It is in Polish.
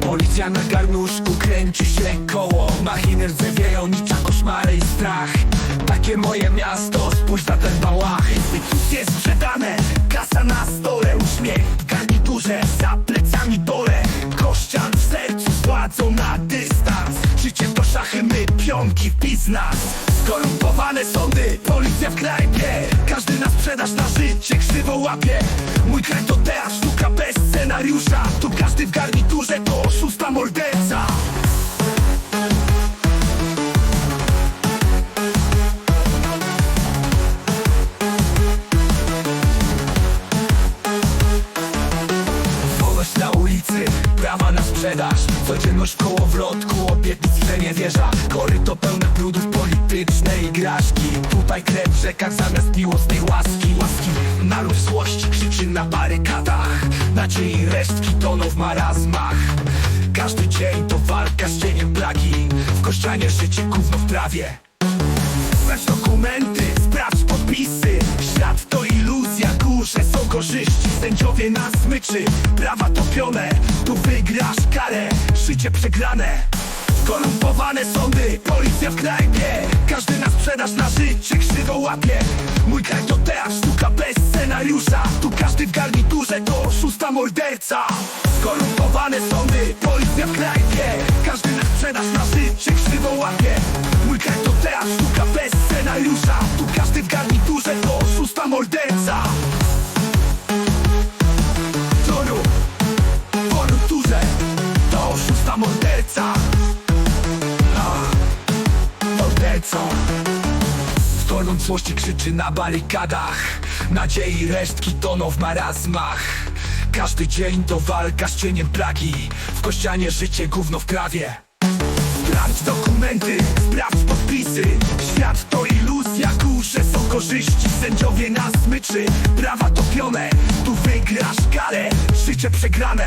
Policja na garnuszku kręci się koło. Machiny wywieją nicza koszmary i strach. Takie moje miasto, spójrz na ten bałach Instytucje sprzedane, kasa na stole Uśmiech w garniturze, za plecami dole. Kościan w sercu władzą na dystans. Życie to szachy, my pionki w Skorumpowane sądy, policja w knajpie. Każdy na sprzedaż na życie krzywo łapie. Mój kraj to teatr, scenariusza. Tu każdy w garniturze to szósta morderca. Wolność na ulicy, prawa na sprzedaż. Codzienność w kołowrotku, obietnic w nie wierza Koryto pełne brudów politycznej igraszki Tutaj krew w rzekach zamiast miłosnej barykadach Nadziei resztki toną w marazmach. Każdy dzień to walka z cieniem plagi. W kościanie życie gówno w trawie. Sprawdź dokumenty, sprawdź podpisy. Świat to iluzja, górze są korzyści. Sędziowie na smyczy, prawa topione. Tu wygrasz karę, życie przegrane. Korumpowane sądy, policja w knajpie. Każdy na sprzedaż na życie krzywo łapie. Mój kraj to teatr, sztuka bez scenariusza. Tu każdy w szósta morderca. Skorumpowane sądy, policja w knajpie. Każdy na sprzedaż na życie krzywo łapie. Mój kraj to teatr, sztuka bez scenariusza. Tu każdy w garniturze to szósta morderca. Toru, w garniturze to szósta morderca. Złości krzyczy na barykadach. Nadziei resztki toną w marazmach Każdy dzień to walka z cieniem plagi. W kościanie życie gówno w trawie Sprawdź dokumenty, sprawdź podpisy. Świat to iluzja, górze są korzyści. Sędziowie na smyczy, prawa topione. Tu wygrasz karę, życie przegrane